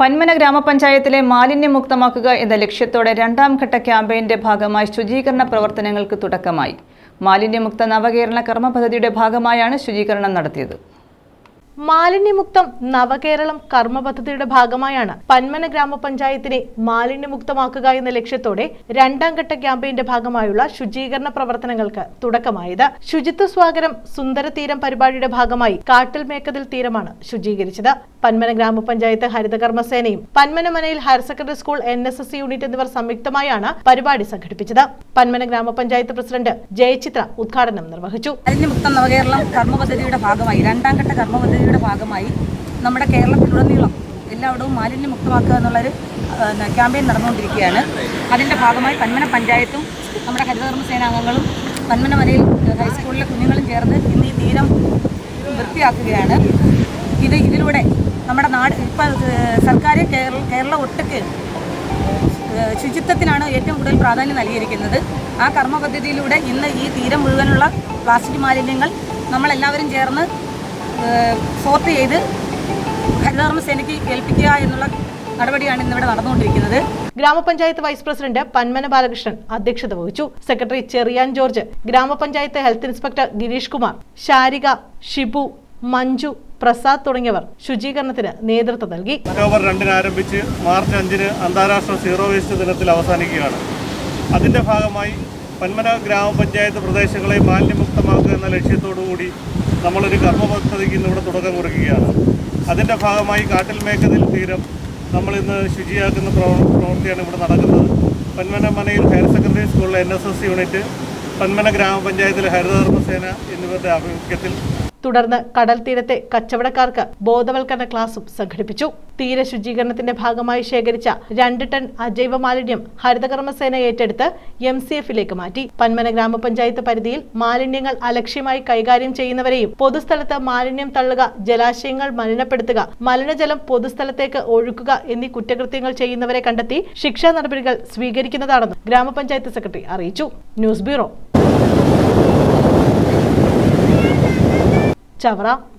പന്മന ഗ്രാമപഞ്ചായത്തിലെ മാലിന്യമുക്തമാക്കുക എന്ന ലക്ഷ്യത്തോടെ രണ്ടാം ഘട്ട ക്യാമ്പയിന്റെ ഭാഗമായി ശുചീകരണ പ്രവർത്തനങ്ങൾക്ക് തുടക്കമായി. മാലിന്യമുക്ത നവകേരള കർമ്മ പദ്ധതിയുടെ ഭാഗമായാണ് ശുചീകരണം നടത്തിയത്. മാലിന്യമുക്തം നവകേരളം കർമ്മ പദ്ധതിയുടെ ഭാഗമായാണ് പന്മന ഗ്രാമപഞ്ചായത്തിനെ മാലിന്യമുക്തമാക്കുക എന്ന ലക്ഷ്യത്തോടെ രണ്ടാം ഘട്ട ക്യാമ്പയിന്റെ ഭാഗമായുള്ള ശുചീകരണ പ്രവർത്തനങ്ങൾക്ക് തുടക്കമായത്. ശുചിത്വ സ്വാഗരം സുന്ദര തീരം പരിപാടിയുടെ ഭാഗമായി കാട്ടിൽ മേക്കതിൽ തീരമാണ് ശുചീകരിച്ചത്. പന്മന ഗ്രാമപഞ്ചായത്ത് ഹരിതകർമ്മസേനയും Panmana Manayil higher secondary school N S S unit എന്നിവർ സംയുക്തമായാണ് പരിപാടി സംഘടിപ്പിച്ചത്. പന്മന ഗ്രാമപഞ്ചായത്ത് പ്രസിഡന്റ് ജയചിത്ര ഉദ്ഘാടനം നിർവഹിച്ചു. നവകേരളം കർമ്മ പദ്ധതിയുടെ ഭാഗമായി രണ്ടാം ഘട്ട കർമ്മ പദ്ധതിയുടെ ഭാഗമായി നമ്മുടെ കേരളത്തിലുടനീളം എല്ലായിടവും മാലിന്യമുക്തമാക്കുക എന്നുള്ളൊരു ക്യാമ്പയിൻ നടന്നുകൊണ്ടിരിക്കുകയാണ്. അതിന്റെ ഭാഗമായി പന്മന പഞ്ചായത്തും നമ്മുടെ ഹരിതകർമ്മസേനാംഗങ്ങളും പന്മന മനയിൽ ഹൈസ്കൂളിലെ കുഞ്ഞുങ്ങളും ചേർന്ന് ഇന്ന് ഈ തീരം വൃത്തിയാക്കുകയാണ്. ഇത് ഇതിലൂടെ നമ്മുടെ നാട് ഇപ്പം സർക്കാർ കേരള കേരള ഒട്ടുക്ക് ശുചിത്വത്തിനാണ് ഏറ്റവും കൂടുതൽ പ്രാധാന്യം നൽകിയിരിക്കുന്നത്. ആ കർമ്മ പദ്ധതിയിലൂടെ ഇന്ന് ഈ തീരം മുഴുവനുള്ള പ്ലാസ്റ്റിക് മാലിന്യങ്ങൾ നമ്മളെല്ലാവരും ചേർന്ന് സോർട്ട് ചെയ്ത് ഹരിതകർമ്മ സേനയ്ക്ക് ഏൽപ്പിക്കുക എന്നുള്ള നടപടിയാണ് ഇന്നിവിടെ നടന്നുകൊണ്ടിരിക്കുന്നത്. ഗ്രാമപഞ്ചായത്ത് വൈസ് പ്രസിഡന്റ് പന്മന ബാലകൃഷ്ണൻ അധ്യക്ഷത വഹിച്ചു. സെക്രട്ടറി ചെറിയാൻ ജോർജ് ഗ്രാമപഞ്ചായത്ത് ഹെൽത്ത് ഇൻസ്പെക്ടർ ഗിരീഷ് കുമാർ ശാരിക ഷിബു മഞ്ജു പ്രസാദ് തുടങ്ങിയവർ ശുചീകരണത്തിന് നേതൃത്വം നൽകി. ഒക്ടോബർ രണ്ടിന് ആരംഭിച്ച് മാർച്ച് അഞ്ചിന് അന്താരാഷ്ട്ര സീറോ വേസ്റ്റ് ദിനത്തിൽ അവസാനിക്കുകയാണ്. അതിന്റെ ഭാഗമായി പന്മന ഗ്രാമപഞ്ചായത്ത് പ്രദേശങ്ങളെ മാലിന്യമുക്തമാക്കുക എന്ന ലക്ഷ്യത്തോടുകൂടി നമ്മളൊരു കർമ്മ പദ്ധതിക്ക് ഇന്ന് ഇവിടെ തുടക്കം കുറിക്കുകയാണ്. അതിന്റെ ഭാഗമായി കാട്ടിൽ മേക്കതിൽ തീരം നമ്മളിന്ന് ശുചിയാക്കുന്ന പ്രവ- പ്രവൃത്തിയാണ് ഇവിടെ നടക്കുന്നത്. പന്മന മനയിൽ ഹയർ സെക്കൻഡറി സ്കൂളിലെ എൻ യൂണിറ്റ് പന്മന ഗ്രാമപഞ്ചായത്തിലെ ഹരിതകർമ്മസേന എന്നിവരുടെ ആഭിമുഖ്യത്തിൽ തുടർന്ന് കടൽ തീരത്തെ കച്ചവടക്കാർക്ക് ബോധവൽക്കരണ ക്ലാസും സംഘടിപ്പിച്ചു. തീര ശുചീകരണത്തിന്റെ ഭാഗമായി ശേഖരിച്ച രണ്ട് ടൺ അജൈവ മാലിന്യം ഹരിതകർമ്മസേന ഏറ്റെടുത്ത് എം സി എഫിലേക്ക് മാറ്റി. പന്മന ഗ്രാമപഞ്ചായത്ത് പരിധിയിൽ മാലിന്യങ്ങൾ അലക്ഷ്യമായി കൈകാര്യം ചെയ്യുന്നവരെയും പൊതുസ്ഥലത്ത് മാലിന്യം തള്ളുക ജലാശയങ്ങൾ മലിനപ്പെടുത്തുക മലിനജലം പൊതുസ്ഥലത്തേക്ക് ഒഴുക്കുക എന്നീ കുറ്റകൃത്യങ്ങൾ ചെയ്യുന്നവരെ കണ്ടെത്തി ശിക്ഷാ നടപടികൾ സ്വീകരിക്കുന്നതാണെന്നും ഗ്രാമപഞ്ചായത്ത് സെക്രട്ടറി അറിയിച്ചു. News bureau 자, 봐라.